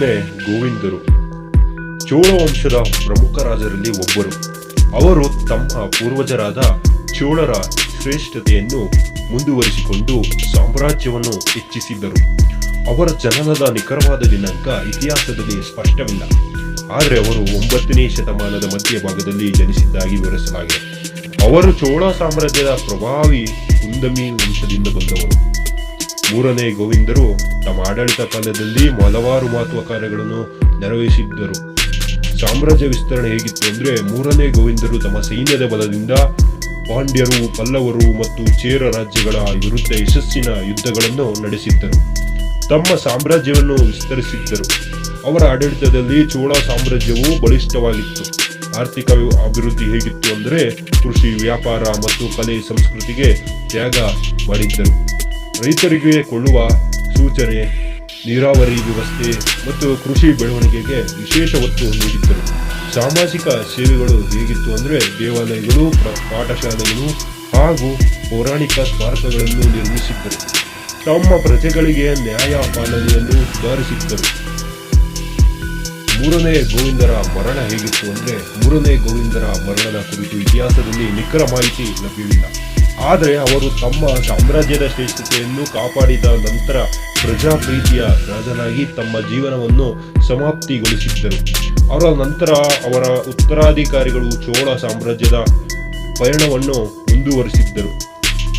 ಮೂರನೇ ಗೋವಿಂದರು. ಚೋಳ ವಂಶದ ಪ್ರಮುಖ ರಾಜರಲ್ಲಿ ಒಬ್ಬರು. ಅವರು ತಮ್ಮ ಪೂರ್ವಜರಾದ ಚೋಳರ ಶ್ರೇಷ್ಠತೆಯನ್ನು ಮುಂದುವರಿಸಿಕೊಂಡು ಸಾಮ್ರಾಜ್ಯವನ್ನು ಹೆಚ್ಚಿಸಿದ್ದರು. ಅವರ ಜನನದ ನಿಖರವಾದ ದಿನಾಂಕ ಇತಿಹಾಸದಲ್ಲಿ ಸ್ಪಷ್ಟವಿಲ್ಲ. ಆದರೆ ಅವರು ಒಂಬತ್ತನೇ ಶತಮಾನದ ಮಧ್ಯಭಾಗದಲ್ಲಿ ಜನಿಸಿದ್ದಾಗಿ ವಿವರಿಸಲಾಗಿದೆ. ಅವರು ಚೋಳ ಸಾಮ್ರಾಜ್ಯದ ಪ್ರಭಾವಿ ಕುಂದಮಿ ವಂಶದಿಂದ ಬಂದವರು. ಮೂರನೇ ಗೋವಿಂದರು ತಮ್ಮ ಆಡಳಿತ ಕಾಲದಲ್ಲಿ ಹಲವಾರು ಮಹತ್ವ ಕಾರ್ಯಗಳನ್ನು ನೆರವೇರಿಸಿದ್ದರು. ಸಾಮ್ರಾಜ್ಯ ವಿಸ್ತರಣೆ ಹೇಗಿತ್ತು ಅಂದರೆ ಮೂರನೇ ಗೋವಿಂದರು ತಮ್ಮ ಸೈನ್ಯದ ಬಲದಿಂದ ಪಾಂಡ್ಯರು, ಪಲ್ಲವರು ಮತ್ತು ಚೇರ ರಾಜ್ಯಗಳ ವಿರುದ್ಧ ಯಶಸ್ಸಿನ ಯುದ್ಧಗಳನ್ನು ನಡೆಸಿದ್ದರು. ತಮ್ಮ ಸಾಮ್ರಾಜ್ಯವನ್ನು ವಿಸ್ತರಿಸಿದ್ದರು. ಅವರ ಆಡಳಿತದಲ್ಲಿ ಚೋಳ ಸಾಮ್ರಾಜ್ಯವು ಬಲಿಷ್ಠವಾಗಿತ್ತು. ಆರ್ಥಿಕ ಅಭಿವೃದ್ಧಿ ಹೇಗಿತ್ತು ಅಂದರೆ ಕೃಷಿ ವ್ಯಾಪಾರ ಮತ್ತು ಕಲೆ, ಸಂಸ್ಕೃತಿಗೆ ತ್ಯಾಗ ಮಾಡಿದ್ದರು. ರೈತರಿಗೆ ಕೊಳ್ಳುವ ಸೂಚನೆ, ನೀರಾವರಿ ವ್ಯವಸ್ಥೆ ಮತ್ತು ಕೃಷಿ ಬೆಳವಣಿಗೆಗೆ ವಿಶೇಷ ಒತ್ತು ನೀಡಿದ್ದರು. ಸಾಮಾಜಿಕ ಸೇವೆಗಳು ಹೇಗಿತ್ತು ಅಂದರೆ ದೇವಾಲಯಗಳು ಪಾಠಶಾಲೆಗಳು ಹಾಗೂ ಪೌರಾಣಿಕ ಸ್ಮಾರಕಗಳನ್ನು ನಿರ್ಮಿಸಿದ್ದರು. ತಮ್ಮ ಪ್ರಜೆಗಳಿಗೆ ನ್ಯಾಯ ಪಾಲನೆಯನ್ನು ಸುಧಾರಿಸಿದ್ದರು. ಮೂರನೇ ಗೋವಿಂದರ ಮರಣ ಹೇಗಿತ್ತು ಅಂದರೆ, ಮೂರನೇ ಗೋವಿಂದರ ಮರಣದ ಕುರಿತು ಇತಿಹಾಸದಲ್ಲಿ ನಿಖರ ಮಾಹಿತಿ ಲಭ್ಯವಿಲ್ಲ. ಆದರೆ ಅವರು ತಮ್ಮ ಸಾಮ್ರಾಜ್ಯದ ಶ್ರೇಷ್ಠತೆಯನ್ನು ಕಾಪಾಡಿದ ನಂತರ ಪ್ರಜಾಪ್ರೀತಿಯ ರಾಜನಾಗಿ ತಮ್ಮ ಜೀವನವನ್ನು ಸಮಾಪ್ತಿಗೊಳಿಸಿದ್ದರು. ಅವರ ನಂತರ ಅವರ ಉತ್ತರಾಧಿಕಾರಿಗಳು ಚೋಳ ಸಾಮ್ರಾಜ್ಯದ ಪಯಣವನ್ನು ಮುಂದುವರಿಸಿದ್ದರು.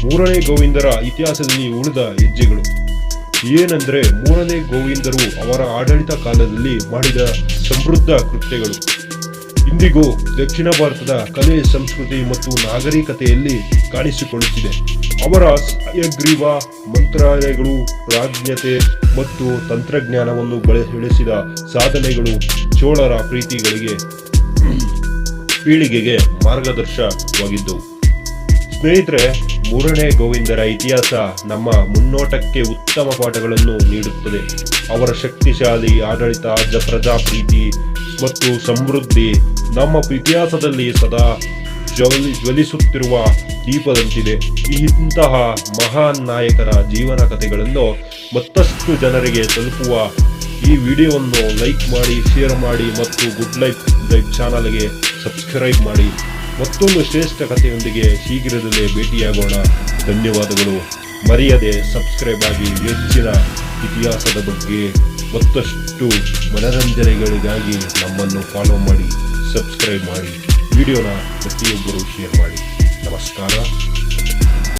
ಮೂರನೇ ಗೋವಿಂದರ ಇತಿಹಾಸದಲ್ಲಿ ಉಳಿದ ಹೆಜ್ಜೆಗಳು. ಏನೆಂದರೆ ಮೂರನೇ ಗೋವಿಂದರು ಅವರ ಆಡಳಿತ ಕಾಲದಲ್ಲಿ ಮಾಡಿದ ಸಮೃದ್ಧ ಕೃತ್ಯಗಳು. ಇಂದಿಗೂ ದಕ್ಷಿಣ ಭಾರತದ ಕಲೆ, ಸಂಸ್ಕೃತಿ ಮತ್ತು ನಾಗರಿಕತೆಯಲ್ಲಿ ಕಾಣಿಸಿಕೊಳ್ಳುತ್ತಿದೆ. ಅವರ ಸಹಯಗ್ರೀವ ಮಂತ್ರಾಲಯಗಳು, ಪ್ರಾಜ್ಞತೆ ಮತ್ತು ತಂತ್ರಜ್ಞಾನವನ್ನು ಬೆಳೆ ಬೆಳೆಸಿದ ಸಾಧನೆಗಳು ಚೋಳರ ಪ್ರೀತಿಗಳಿಗೆ ಪೀಳಿಗೆಗೆ ಮಾರ್ಗದರ್ಶವಾಗಿದ್ದವು ಸ್ನೇಹಿತರೆ, ಮೂರನೇ ಗೋವಿಂದರ ಇತಿಹಾಸ ನಮ್ಮ ಮುನ್ನೋಟಕ್ಕೆ ಉತ್ತಮ ಪಾಠಗಳನ್ನು ನೀಡುತ್ತದೆ. ಅವರ ಶಕ್ತಿಶಾಲಿ ಆಡಳಿತ ಪ್ರಜಾಪ್ರೀತಿ ಮತ್ತು ಸಮೃದ್ಧಿ ನಮ್ಮ ಇತಿಹಾಸದಲ್ಲಿ ಸದಾ ಜ್ವಲಿ, ಜ್ವಲಿಸುತ್ತಿರುವ ದೀಪದಂತಿದೆ. ಇಂತಹ ಮಹಾನ್ ನಾಯಕರ ಜೀವನ ಕಥೆಗಳನ್ನು ಮತ್ತಷ್ಟು ಜನರಿಗೆ ತಲುಪುವ ಈ ವಿಡಿಯೋವನ್ನು ಲೈಕ್ ಮಾಡಿ, ಶೇರ್ ಮಾಡಿ ಮತ್ತು ಗುಡ್ ಲೈಫ್ ಲೈಫ್ ಚಾನಲ್ಗೆ ಸಬ್ಸ್ಕ್ರೈಬ್ ಮಾಡಿ. ಮತ್ತೊಂದು ಶ್ರೇಷ್ಠ ಕಥೆಯೊಂದಿಗೆ ಶೀಘ್ರದಲ್ಲೇ ಭೇಟಿಯಾಗೋಣ. ಧನ್ಯವಾದಗಳು. ಮರೆಯದೆ ಸಬ್ಸ್ಕ್ರೈಬ್ ಆಗಿ ಹೆಚ್ಚಿನ ಇತಿಹಾಸದ ಬಗ್ಗೆ ಮತ್ತಷ್ಟು ಮನರಂಜನೆಗಳಿಗಾಗಿ ನಮ್ಮನ್ನು ಫಾಲೋ ಮಾಡಿ. ಸಬ್ಸ್ಕ್ರೈಬ್ ಮಾಡಿ. ವಿಡಿಯೋನ ಪ್ರತಿಯೊಬ್ಬರು ಶೇರ್ ಮಾಡಿ. ನಮಸ್ಕಾರ.